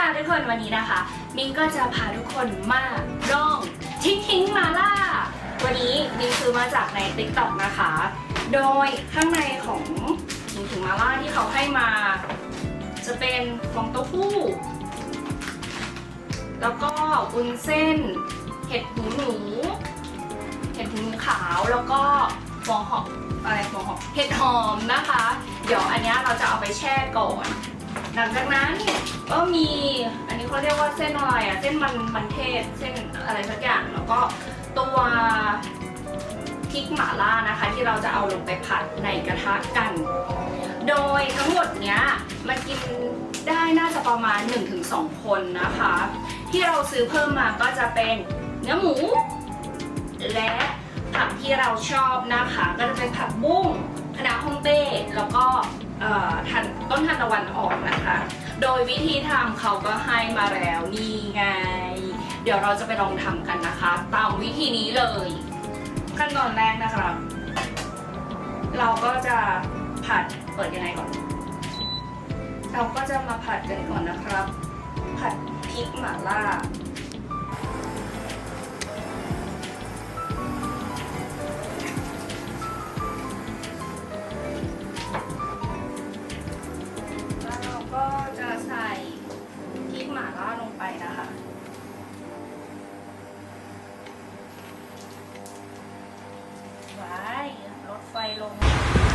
ค่ะทุกคนวันนี้นะคะ มิ้งก็จะพาทุกคนมาลองทิ้งทิ้งมาล่า วันนี้มิ้งซื้อมาจากใน t ิ k t o k นะคะ โดยข้างในของทิ้งทิ้งมาล่าที่เขาให้มา จะเป็นฟองเต้าหู้ แล้วก็วุ้นเส้น เห็ดหูหนู เห็ดหูหนูขาวแล้วก็หัวหอมอะไรหัวหอมเห็ดหอมนะคะ เดี๋ยวอันนี้เราจะเอาไปแช่ก่อน หลังจากนั้น ก็มีอันนี้เขาเรียกว่าเส้นอะไรอะเส้นมันมันเทศเส้นอะไรสักอย่างแล้วก็ตัวพริกหม่าล่านะคะ ที่เราจะเอาลงไปผัดในกระทะกัน โดยทั้งหมดเนี้ยมันกินได้น่าจะประมาณ 1-2 คนนะคะ ที่เราซื้อเพิ่มมาก็จะเป็นเนื้อหมู และผักที่เราชอบนะคะ ก็จะเป็นผักบุ้งคะน้าฮ่องเต้แล้วก็ทันต้นทานตะวันออกนะคะ โดยวิธีทำเขาก็ให้มาแล้วนี่ไง เดี๋ยวเราจะไปลองทำกันนะคะ ตามวิธีนี้เลย ขั้นตอนแรกนะคะเราก็จะผัดเปิดยังไงก่อน เราก็จะมาผัดกันก่อนนะครับ ผัดพริกหม่าล่า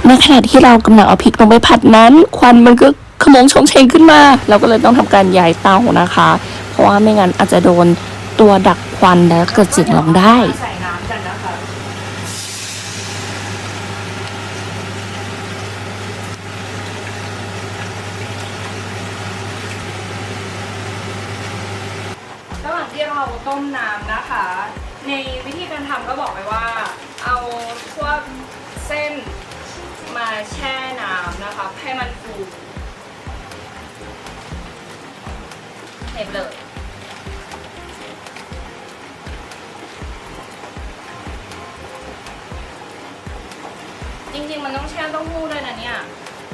ในขณะที่เรากำลังเอาพริกลงไปผัดนั้น ควันมันก็ขมงชงเชงขึ้นมา เราก็เลยต้องทำการย้ายเตานะคะ เพราะว่าไม่งั้นอาจจะโดนตัวดักควันแล้วเกิดเสียงร้องได้ใส่น้ำกันนะคะระหว่างที่เราต้มน้ำนะคะ ในวิธีการทำก็บอกไว้ว่า เอาพวกเส้น มาแช่น้ำนะคะให้มันฟูเห็นเลยจริงๆ มันต้องแช่เต้าหู้ด้วยนะเนี่ย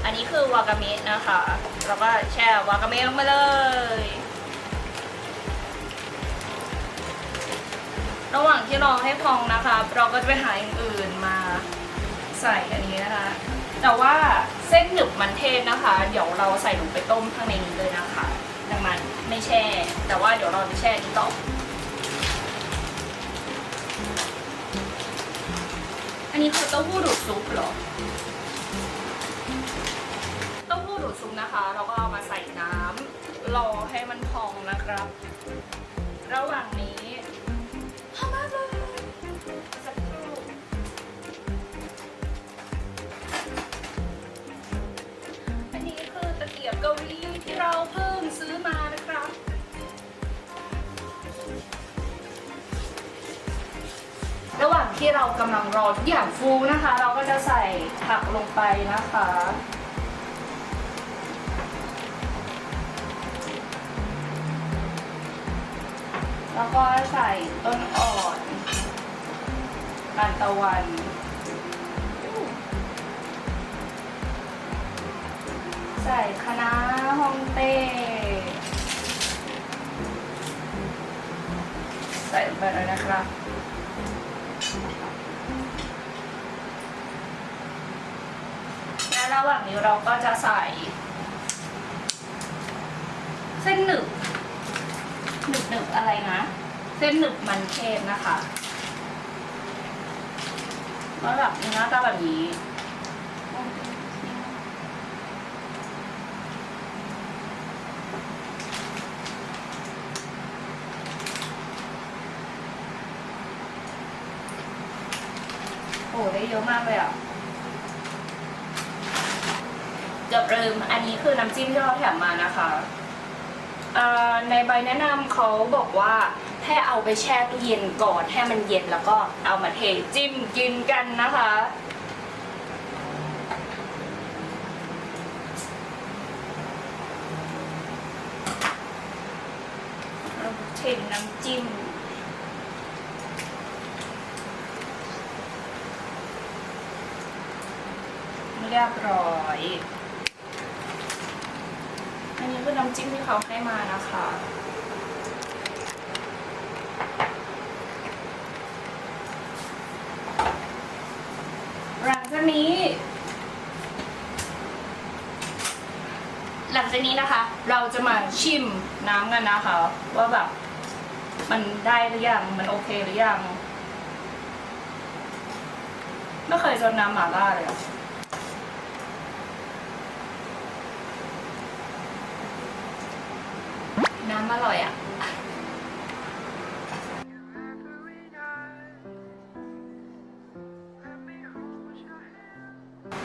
อันนี้คือวากาเมะนะคะแล้วก็แช่วากาเมะลงไปเลย ระหว่างที่รอให้พองนะคะ เราก็จะไปหาอย่างอื่นมา ใส่อันนี้นะคะ แต่ว่าเส้นหนึบมันเทศนะคะ เดี๋ยวเราใส่ลงไปต้มข้างในนี้เลยนะคะ ดังนั้นไม่แช่ แต่ว่าเดี๋ยวเราจะแช่นี้ต่อ อันนี้คือเต้าหู้ดูดซุปเหรอ เต้าหู้ดูดซุปนะคะ เราก็เอามาใส่น้ำรอให้มันพองนะครับ ระหว่างนี้ เกียบเกาหลีที่เราเพิ่งซื้อมานะครับระหว่างที่เรากำลังรอทุกอย่างฟูนะคะ เราก็จะใส่ผักลงไปนะคะ แล้วก็ใส่ต้นอ่อนตานตะวัน ใส่คะน้าฮ่องเต้ ใส่ลงไปเลยนะครับและระหว่างนี้เราก็จะใส่ เส้นหนึบหนึบหนึบอะไรนะ เส้นหนึบมันเทศนะคะแล้วแบบหน้าตาแบบนี้ โอ้ได้ เยอะมากเลยอะเกือบลืมอันนี้คือน้ำจิ้มที่เราแถมมานะคะเอ่อในใบแนะนำเขาบอกว่าให้เอาไปแช่ตู้เย็นก่อนให้มันเย็นแล้วก็เอามาเทจิ้มกินกันนะคะเราเทน้ำจิ้ม เรียบร้อย อันนี้คือน้ำจิ้มที่เขาให้มานะคะ หลังจากนี้ หลังจากนี้นะคะ เราจะมาชิมน้ำกันนะคะ ว่าแบบมันได้หรือยัง มันโอเคหรือยัง ไม่เคยจนน้ำหมาล่าเลยอะ น้ำอร่อยอะ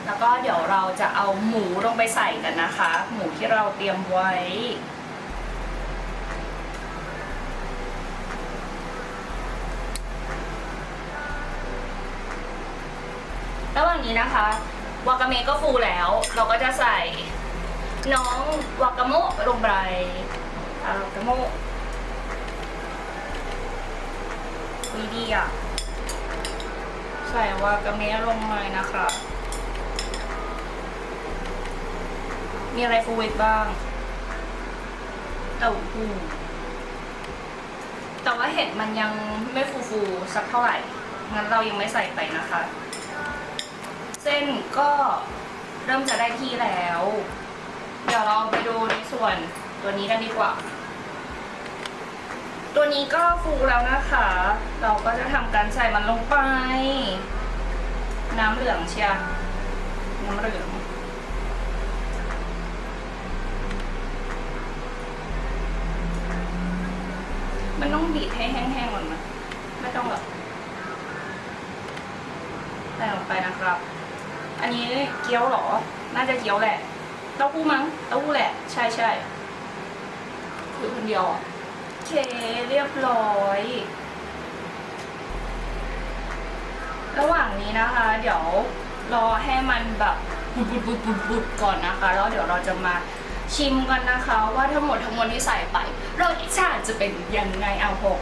แล้วก็เดี๋ยวเราจะเอาหมูลงไปใส่กันนะคะ หมูที่เราเตรียมไว้ ระหว่างนี้นะคะวากาเมะก็ฟูแล้ว เราก็จะใส่น้องวากาโมะลงไป อ่าวากาโมะวีดีอะ ใส่วากาเมะลงไปนะคะ มีอะไรฟูอีกบ้าง เต้าหู้แต่ว่าเห็ดมันยังไม่ฟูๆสักเท่าไหร่ งั้นเรายังไม่ใส่ไปนะคะ เส้นก็เริ่มจะได้ที่แล้ว เดี๋ยวเราไปดูในส่วน ตัวนี้กันดีกว่า ตัวนี้ก็ฟูแล้วนะคะ เราก็จะทำการใส่มันลงไป น้ำเหลืองเชียร์น้ำเหลืองมันต้องบีบให้แห้งๆก่อนนะไม่ต้องแบบใส่ลงไปนะครับ อันนี้เกี๊ยวเหรอ น่าจะเกี๊ยวแหละ เต้าหู้มั้ง เต้าหู้แหละ ใช่ใช่คื อคนเดียวอะเคเรียบร้อย ระหว่างนี้นะคะ เดี๋ยวรอให้มันแบบบุดบุดบุดบุดบุดก่อนนะคะ แล้วเดี๋ยวเราจะมาชิมกันนะคะ ว่าทั้งหมดทั้งมวลที่ใส่ไปรสชาติจะเป็นยังไงเอาหก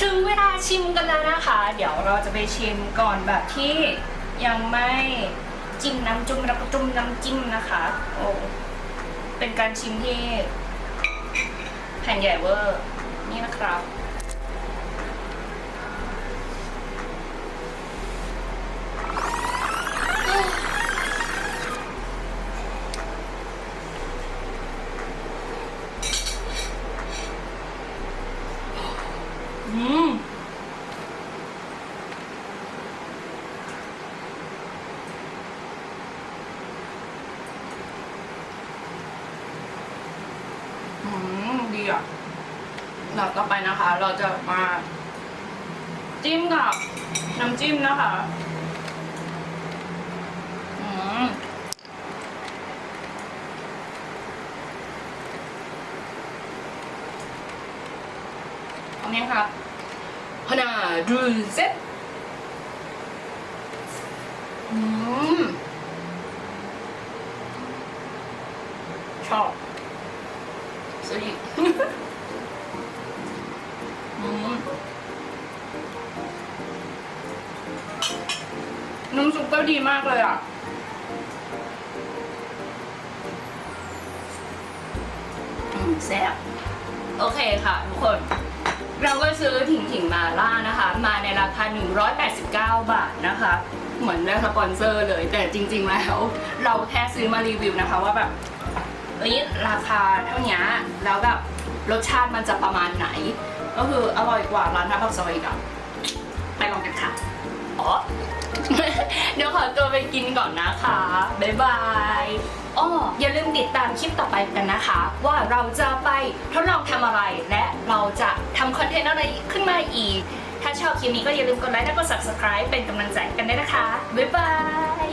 ถึงเวลาชิมกันแล้วนะคะ เดี๋ยวเราจะไปชิมก่อนแบบที่ยังไม่จิ้มน้ำจุ่มแล้วก็จุ่มน้ำจิ้มนะคะ โอ้เป็นการชิมที่ แผ่นใหญ่เวอร์ นี่นะครับ อืม อืม ดีอะเราต่อไปนะคะ เราจะมา จิ้มกับน้ำจิ้มนะคะอืมพร้อมยังครับฮานาดูเซ็ตอืมชอบ ซื้ออีกอืมน้ำซุปก็ดีมากเลยอะ อืมแซ่บโอเคค่ะทุกคน เราก็ซื้อถิงถิงมาล่านะคะ มาในราคา 189 บาทนะคะ เหมือนได้สปอนเซอร์เลย แต่จริง ๆ แล้ว เราแค่ซื้อมารีวิวนะคะว่าแบบ เอ้ยราคาเท่านี้แล้วแบบรสชาติมันจะประมาณไหน ก็คืออร่อยกว่าร้านน้ำปักซอยอีกอะไปลองกันค่ะอ๋อเดี๋ยวขอตัวไปกินก่อนนะคะ บ๊ายบายอ้ออย่าลืมติดตามคลิปต่อไปกันนะคะ ว่าเราจะไปทดลองทำอะไร และเราจะทำคอนเทนต์อะไรขึ้นมาอีก ถ้าชอบคลิปนี้ก็อย่าลืมกดไลค์และกด subscribe เป็นกำลังใจกันด้วยนะคะ บ๊ายบาย